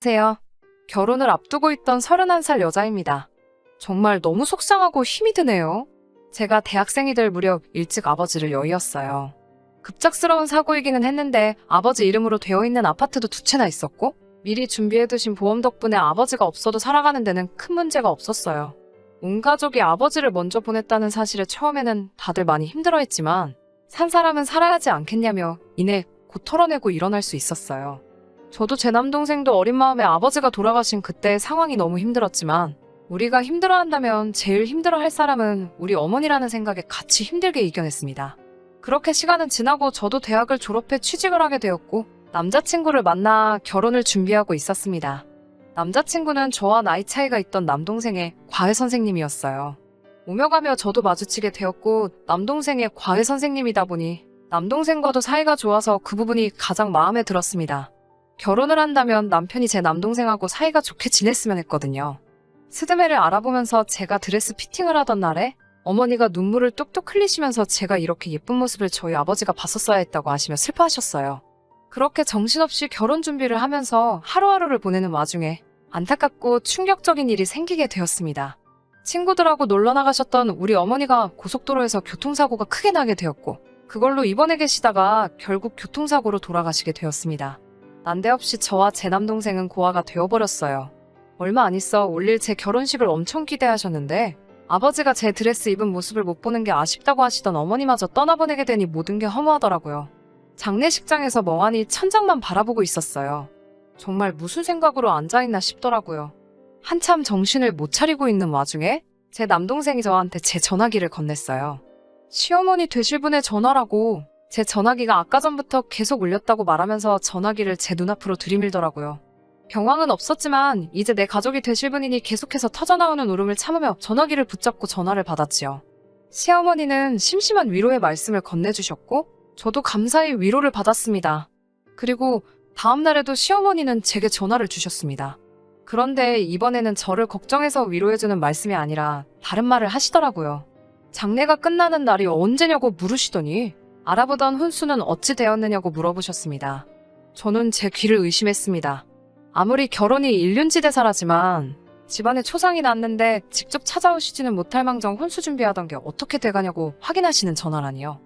안녕하세요. 결혼을 앞두고 있던 31살 여자입니다. 정말 너무 속상하고 힘이 드네요. 제가 대학생이 될 무렵 일찍 아버지를 여의었어요. 급작스러운 사고이기는 했는데 아버지 이름으로 되어 있는 아파트도 두 채나 있었고 미리 준비해두신 보험 덕분에 아버지가 없어도 살아가는 데는 큰 문제가 없었어요. 온 가족이 아버지를 먼저 보냈다는 사실에 처음에는 다들 많이 힘들어했지만 산 사람은 살아야지 않겠냐며 이내 곧 털어내고 일어날 수 있었어요. 저도 제 남동생도 어린 마음에 아버지가 돌아가신 그때 상황이 너무 힘들었지만 우리가 힘들어한다면 제일 힘들어할 사람은 우리 어머니라는 생각에 같이 힘들게 이겨냈습니다. 그렇게 시간은 지나고 저도 대학을 졸업해 취직을 하게 되었고 남자친구를 만나 결혼을 준비하고 있었습니다. 남자친구는 저와 나이 차이가 있던 남동생의 과외 선생님이었어요. 오며 가며 저도 마주치게 되었고 남동생의 과외 선생님이다 보니 남동생과도 사이가 좋아서 그 부분이 가장 마음에 들었습니다. 결혼을 한다면 남편이 제 남동생하고 사이가 좋게 지냈으면 했거든요. 스드메를 알아보면서 제가 드레스 피팅을 하던 날에 어머니가 눈물을 뚝뚝 흘리시면서 제가 이렇게 예쁜 모습을 저희 아버지가 봤었어야 했다고 하시며 슬퍼하셨어요. 그렇게 정신없이 결혼 준비를 하면서 하루하루를 보내는 와중에 안타깝고 충격적인 일이 생기게 되었습니다. 친구들하고 놀러 나가셨던 우리 어머니가 고속도로에서 교통사고가 크게 나게 되었고 그걸로 입원해 계시다가 결국 교통사고로 돌아가시게 되었습니다. 난데없이 저와 제 남동생은 고아가 되어버렸어요. 얼마 안 있어 올릴 제 결혼식을 엄청 기대하셨는데 아버지가 제 드레스 입은 모습을 못 보는 게 아쉽다고 하시던 어머니마저 떠나보내게 되니 모든 게 허무하더라고요. 장례식장에서 멍하니 천장만 바라보고 있었어요. 정말 무슨 생각으로 앉아있나 싶더라고요. 한참 정신을 못 차리고 있는 와중에 제 남동생이 저한테 제 전화기를 건넸어요. 시어머니 되실 분의 전화라고 제 전화기가 아까 전부터 계속 울렸다고 말하면서 전화기를 제 눈앞으로 들이밀더라고요. 경황은 없었지만 이제 내 가족이 되실 분이니 계속해서 터져나오는 울음을 참으며 전화기를 붙잡고 전화를 받았지요. 시어머니는 심심한 위로의 말씀을 건네주셨고 저도 감사히 위로를 받았습니다. 그리고 다음 날에도 시어머니는 제게 전화를 주셨습니다. 그런데 이번에는 저를 걱정해서 위로해주는 말씀이 아니라 다른 말을 하시더라고요. 장례가 끝나는 날이 언제냐고 물으시더니 알아보던 훈수는 어찌 되었느냐고 물어보셨습니다. 저는 제 귀를 의심했습니다. 아무리 결혼이 일륜지 대사라지만 집안에 초상이 났는데 직접 찾아오시지는 못할 망정 혼수 준비하던 게 어떻게 돼가냐고 확인하시는 전화라니요.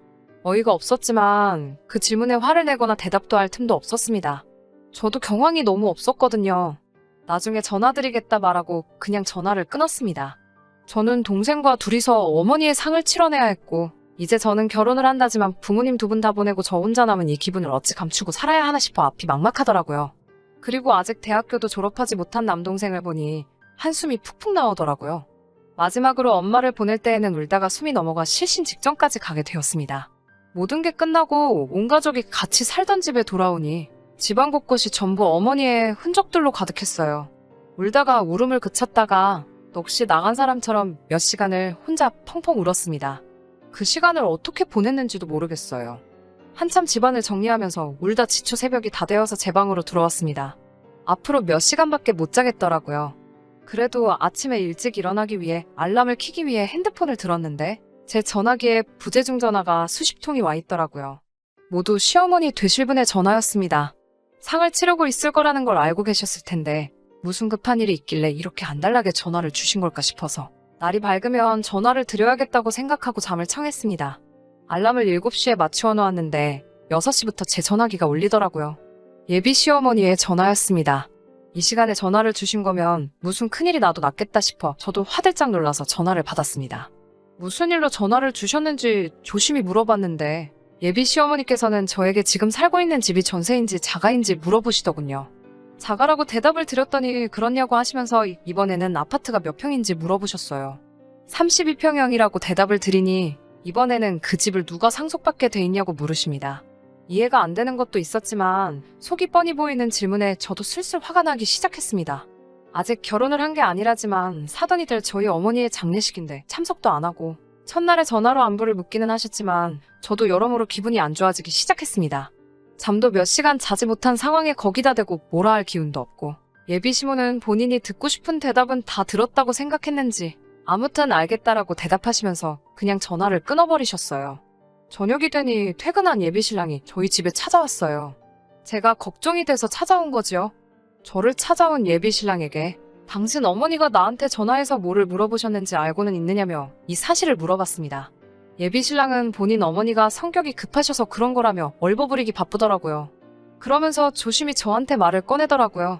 어이가 없었지만 그 질문에 화를 내거나 대답도 할 틈도 없었습니다. 저도 경황이 너무 없었거든요. 나중에 전화드리겠다 말하고 그냥 전화를 끊었습니다. 저는 동생과 둘이서 어머니의 상을 치러내야 했고 이제 저는 결혼을 한다지만 부모님 두 분 다 보내고 저 혼자 남은 이 기분을 어찌 감추고 살아야 하나 싶어 앞이 막막하더라고요. 그리고 아직 대학교도 졸업하지 못한 남동생을 보니 한숨이 푹푹 나오더라고요. 마지막으로 엄마를 보낼 때에는 울다가 숨이 넘어가 실신 직전까지 가게 되었습니다. 모든 게 끝나고 온 가족이 같이 살던 집에 돌아오니 집안 곳곳이 전부 어머니의 흔적들로 가득했어요. 울다가 울음을 그쳤다가 넋이 나간 사람처럼 몇 시간을 혼자 펑펑 울었습니다. 그 시간을 어떻게 보냈는지도 모르겠어요. 한참 집안을 정리하면서 울다 지쳐 새벽이 다 되어서 제 방으로 들어왔습니다. 앞으로 몇 시간밖에 못 자겠더라고요. 그래도 아침에 일찍 일어나기 위해 알람을 켜기 위해 핸드폰을 들었는데 제 전화기에 부재중 전화가 수십 통이 와 있더라고요. 모두 시어머니 되실 분의 전화였습니다. 상을 치르고 있을 거라는 걸 알고 계셨을 텐데 무슨 급한 일이 있길래 이렇게 안달나게 전화를 주신 걸까 싶어서 날이 밝으면 전화를 드려야겠다고 생각하고 잠을 청했습니다. 알람을 7시에 맞추어 놓았는데 6시부터 제 전화기가 울리더라고요. 예비 시어머니의 전화였습니다. 이 시간에 전화를 주신 거면 무슨 큰일이 나도 낫겠다 싶어 저도 화들짝 놀라서 전화를 받았습니다. 무슨 일로 전화를 주셨는지 조심히 물어봤는데 예비 시어머니께서는 저에게 지금 살고 있는 집이 전세인지 자가인지 물어보시더군요. 자가라고 대답을 드렸더니 그렇냐고 하시면서 이번에는 아파트가 몇 평인지 물어보셨어요. 32평형이라고 대답을 드리니 이번에는 그 집을 누가 상속받게 돼 있냐고 물으십니다. 이해가 안 되는 것도 있었지만 속이 뻔히 보이는 질문에 저도 슬슬 화가 나기 시작했습니다. 아직 결혼을 한 게 아니라지만 사돈이 될 저희 어머니의 장례식인데 참석도 안 하고 첫날에 전화로 안부를 묻기는 하셨지만 저도 여러모로 기분이 안 좋아지기 시작했습니다. 잠도 몇 시간 자지 못한 상황에 거기다 대고 뭐라 할 기운도 없고 예비 시모는 본인이 듣고 싶은 대답은 다 들었다고 생각했는지 아무튼 알겠다라고 대답하시면서 그냥 전화를 끊어버리셨어요. 저녁이 되니 퇴근한 예비 신랑이 저희 집에 찾아왔어요. 제가 걱정이 돼서 찾아온 거지요. 저를 찾아온 예비 신랑에게 당신 어머니가 나한테 전화해서 뭐를 물어보셨는지 알고는 있느냐며 이 사실을 물어봤습니다. 예비 신랑은 본인 어머니가 성격이 급하셔서 그런 거라며 얼버무리기 바쁘더라고요. 그러면서 조심히 저한테 말을 꺼내더라고요.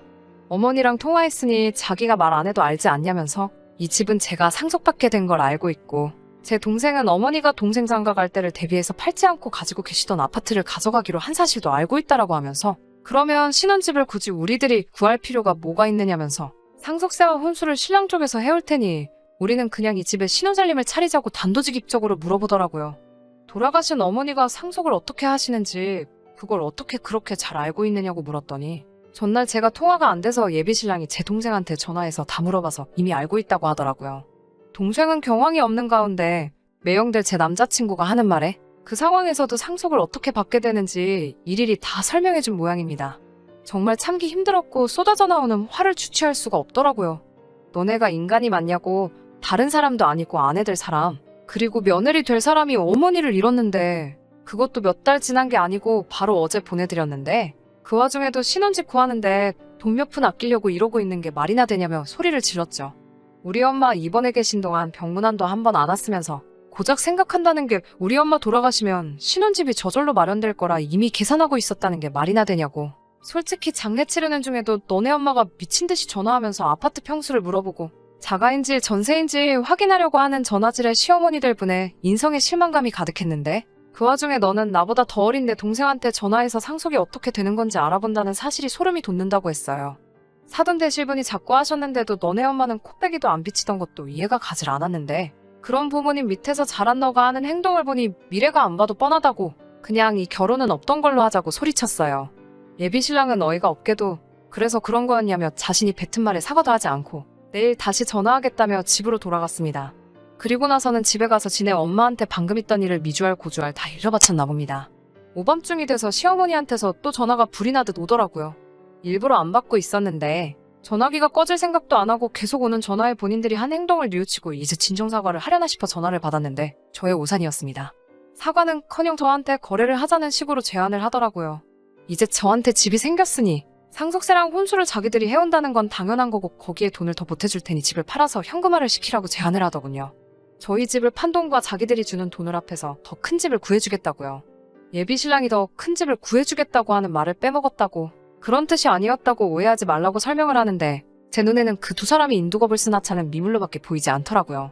어머니랑 통화했으니 자기가 말 안 해도 알지 않냐면서 이 집은 제가 상속받게 된 걸 알고 있고 제 동생은 어머니가 동생 장가 갈 때를 대비해서 팔지 않고 가지고 계시던 아파트를 가져가기로 한 사실도 알고 있다라고 하면서 그러면 신혼집을 굳이 우리들이 구할 필요가 뭐가 있느냐면서 상속세와 혼수를 신랑 쪽에서 해올 테니 우리는 그냥 이 집에 신혼살림을 차리자고 단도직입적으로 물어보더라고요. 돌아가신 어머니가 상속을 어떻게 하시는지 그걸 어떻게 그렇게 잘 알고 있느냐고 물었더니 전날 제가 통화가 안 돼서 예비 신랑이 제 동생한테 전화해서 다 물어봐서 이미 알고 있다고 하더라고요. 동생은 경황이 없는 가운데 매형들 제 남자친구가 하는 말에 그 상황에서도 상속을 어떻게 받게 되는지 일일이 다 설명해준 모양입니다. 정말 참기 힘들었고 쏟아져 나오는 화를 주체할 수가 없더라고요. 너네가 인간이 맞냐고 다른 사람도 아니고 아내들 사람 그리고 며느리 될 사람이 어머니를 잃었는데 그것도 몇 달 지난 게 아니고 바로 어제 보내드렸는데 그 와중에도 신혼집 구하는데 돈 몇 푼 아끼려고 이러고 있는 게 말이나 되냐며 소리를 질렀죠. 우리 엄마 입원해 계신 동안 병문안도 한 번 안 왔으면서 고작 생각한다는 게 우리 엄마 돌아가시면 신혼집이 저절로 마련될 거라 이미 계산하고 있었다는 게 말이나 되냐고. 솔직히 장례 치르는 중에도 너네 엄마가 미친 듯이 전화하면서 아파트 평수를 물어보고 자가인지 전세인지 확인하려고 하는 전화질에 시어머니들 분에 인성의 실망감이 가득했는데 그 와중에 너는 나보다 더 어린 내 동생한테 전화해서 상속이 어떻게 되는 건지 알아본다는 사실이 소름이 돋는다고 했어요. 사돈 되실 분이 자꾸 하셨는데도 너네 엄마는 코빼기도 안 비치던 것도 이해가 가질 않았는데 그런 부모님 밑에서 자란 너가 하는 행동을 보니 미래가 안 봐도 뻔하다고 그냥 이 결혼은 없던 걸로 하자고 소리쳤어요. 예비 신랑은 어이가 없게도 그래서 그런 거였냐며 자신이 뱉은 말에 사과도 하지 않고 내일 다시 전화하겠다며 집으로 돌아갔습니다. 그리고 나서는 집에 가서 지네 엄마한테 방금 있던 일을 미주알 고주알 다 일러바쳤나 봅니다. 오밤중이 돼서 시어머니한테서 또 전화가 불이 나듯 오더라고요. 일부러 안 받고 있었는데 전화기가 꺼질 생각도 안 하고 계속 오는 전화에 본인들이 한 행동을 뉘우치고 이제 진정사과를 하려나 싶어 전화를 받았는데 저의 오산이었습니다. 사과는 커녕 저한테 거래를 하자는 식으로 제안을 하더라고요. 이제 저한테 집이 생겼으니 상속세랑 혼수를 자기들이 해온다는 건 당연한 거고 거기에 돈을 더 보태줄 테니 집을 팔아서 현금화를 시키라고 제안을 하더군요. 저희 집을 판 돈과 자기들이 주는 돈을 합해서 더 큰 집을 구해주겠다고요. 예비 신랑이 더 큰 집을 구해주겠다고 하는 말을 빼먹었다고 그런 뜻이 아니었다고 오해하지 말라고 설명을 하는데 제 눈에는 그 두 사람이 인두겁을 쓴 하차는 미물로밖에 보이지 않더라고요.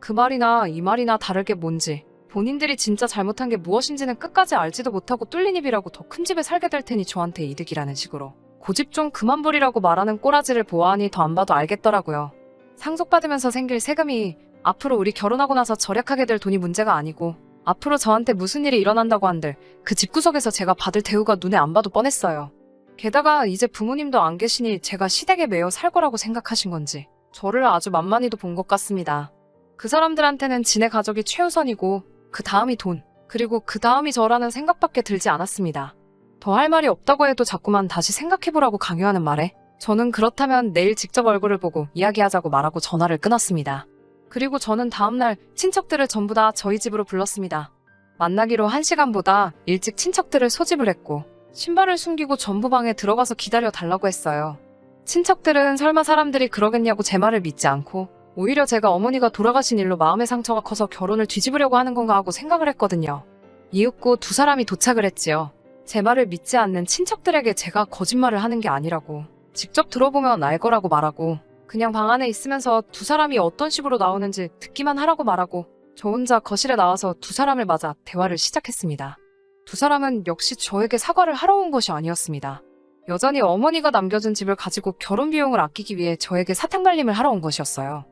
그 말이나 이 말이나 다를 게 뭔지 본인들이 진짜 잘못한 게 무엇인지는 끝까지 알지도 못하고 뚫린 입이라고 더 큰 집에 살게 될 테니 저한테 이득이라는 식으로 고집 좀 그만 부리라고 말하는 꼬라지를 보아하니 더 안 봐도 알겠더라고요. 상속받으면서 생길 세금이 앞으로 우리 결혼하고 나서 절약하게 될 돈이 문제가 아니고 앞으로 저한테 무슨 일이 일어난다고 한들 그 집구석에서 제가 받을 대우가 눈에 안 봐도 뻔했어요. 게다가 이제 부모님도 안 계시니 제가 시댁에 매여 살 거라고 생각하신 건지 저를 아주 만만히도 본 것 같습니다. 그 사람들한테는 지네 가족이 최우선이고 그 다음이 돈 그리고 그 다음이 저라는 생각밖에 들지 않았습니다. 더 할 말이 없다고 해도 자꾸만 다시 생각해보라고 강요하는 말에 저는 그렇다면 내일 직접 얼굴을 보고 이야기하자고 말하고 전화를 끊었습니다. 그리고 저는 다음날 친척들을 전부 다 저희 집으로 불렀습니다. 만나기로 한 시간보다 일찍 친척들을 소집을 했고 신발을 숨기고 전부 방에 들어가서 기다려 달라고 했어요. 친척들은 설마 사람들이 그러겠냐고 제 말을 믿지 않고 오히려 제가 어머니가 돌아가신 일로 마음의 상처가 커서 결혼을 뒤집으려고 하는 건가 하고 생각을 했거든요. 이윽고 두 사람이 도착을 했지요. 제 말을 믿지 않는 친척들에게 제가 거짓말을 하는 게 아니라고 직접 들어보면 알 거라고 말하고 그냥 방 안에 있으면서 두 사람이 어떤 식으로 나오는지 듣기만 하라고 말하고 저 혼자 거실에 나와서 두 사람을 맞아 대화를 시작했습니다. 두 사람은 역시 저에게 사과를 하러 온 것이 아니었습니다. 여전히 어머니가 남겨준 집을 가지고 결혼 비용을 아끼기 위해 저에게 사탕 발림을 하러 온 것이었어요.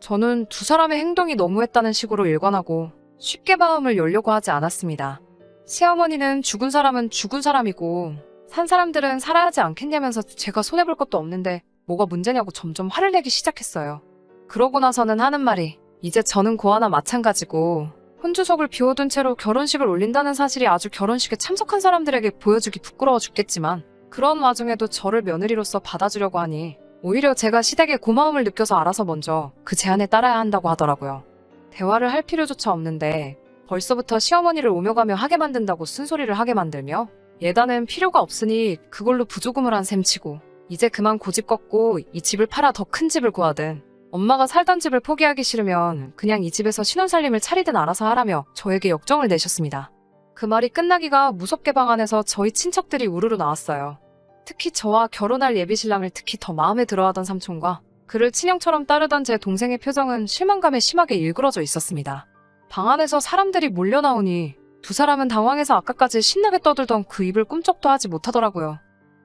저는 두 사람의 행동이 너무했다는 식으로 일관하고 쉽게 마음을 열려고 하지 않았습니다. 시어머니는 죽은 사람은 죽은 사람이고 산 사람들은 살아야 하지 않겠냐면서 제가 손해볼 것도 없는데 뭐가 문제냐고 점점 화를 내기 시작했어요. 그러고 나서는 하는 말이 이제 저는 고아나 마찬가지고 혼주석을 비워둔 채로 결혼식을 올린다는 사실이 아주 결혼식에 참석한 사람들에게 보여주기 부끄러워 죽겠지만 그런 와중에도 저를 며느리로서 받아주려고 하니 오히려 제가 시댁에 고마움을 느껴서 알아서 먼저 그 제안에 따라야 한다고 하더라고요. 대화를 할 필요조차 없는데 벌써부터 시어머니를 오며 가며 하게 만든다고 쓴소리를 하게 만들며 예단은 필요가 없으니 그걸로 부조금을 한 셈치고 이제 그만 고집 꺾고 이 집을 팔아 더 큰 집을 구하든 엄마가 살던 집을 포기하기 싫으면 그냥 이 집에서 신혼살림을 차리든 알아서 하라며 저에게 역정을 내셨습니다. 그 말이 끝나기가 무섭게 방 안에서 저희 친척들이 우르르 나왔어요. 특히 저와 결혼할 예비신랑을 특히 더 마음에 들어하던 삼촌과 그를 친형처럼 따르던 제 동생의 표정은 실망감에 심하게 일그러져 있었습니다. 방 안에서 사람들이 몰려 나오니 두 사람은 당황해서 아까까지 신나게 떠들던 그 입을 꿈쩍도 하지 못하더라고요.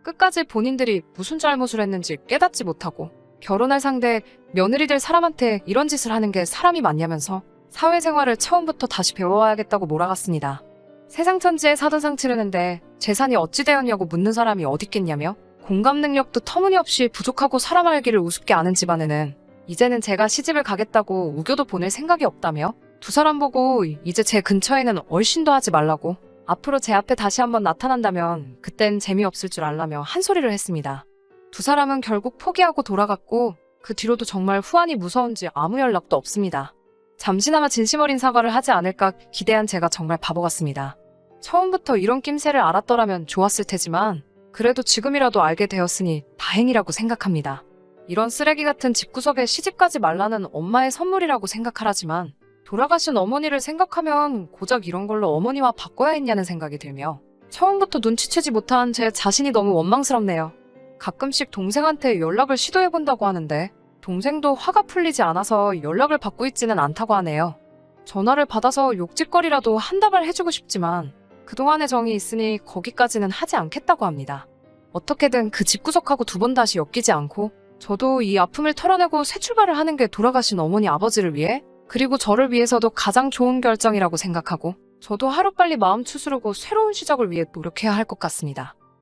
끝까지 본인들이 무슨 잘못을 했는지 깨닫지 못하고 결혼할 상대 며느리 될 사람한테 이런 짓을 하는 게 사람이 맞냐면서 사회생활을 처음부터 다시 배워와야겠다고 몰아갔습니다. 세상 천지에 사돈상 치르는데 재산이 어찌 되었냐고 묻는 사람이 어딨겠냐며 공감 능력도 터무니없이 부족하고 사람 알기를 우습게 아는 집안에는 이제는 제가 시집을 가겠다고 우겨도 보낼 생각이 없다며 두 사람 보고 이제 제 근처에는 얼씬도 하지 말라고 앞으로 제 앞에 다시 한번 나타난다면 그땐 재미없을 줄 알라며 한 소리를 했습니다. 두 사람은 결국 포기하고 돌아갔고 그 뒤로도 정말 후안이 무서운지 아무 연락도 없습니다. 잠시나마 진심 어린 사과를 하지 않을까 기대한 제가 정말 바보 같습니다. 처음부터 이런 낌새를 알았더라면 좋았을 테지만 그래도 지금이라도 알게 되었으니 다행이라고 생각합니다. 이런 쓰레기 같은 집구석에 시집가지 말라는 엄마의 선물이라고 생각하라지만 돌아가신 어머니를 생각하면 고작 이런 걸로 어머니와 바꿔야 했냐는 생각이 들며 처음부터 눈치채지 못한 제 자신이 너무 원망스럽네요. 가끔씩 동생한테 연락을 시도해본다고 하는데 동생도 화가 풀리지 않아서 연락을 받고 있지는 않다고 하네요. 전화를 받아서 욕짓거리라도 한다발 해주고 싶지만 그동안의 정이 있으니 거기까지는 하지 않겠다고 합니다. 어떻게든 그 집구석하고 두 번 다시 엮이지 않고 저도 이 아픔을 털어내고 새 출발을 하는 게 돌아가신 어머니 아버지를 위해 그리고 저를 위해서도 가장 좋은 결정이라고 생각하고 저도 하루빨리 마음 추스르고 새로운 시작을 위해 노력해야 할 것 같습니다.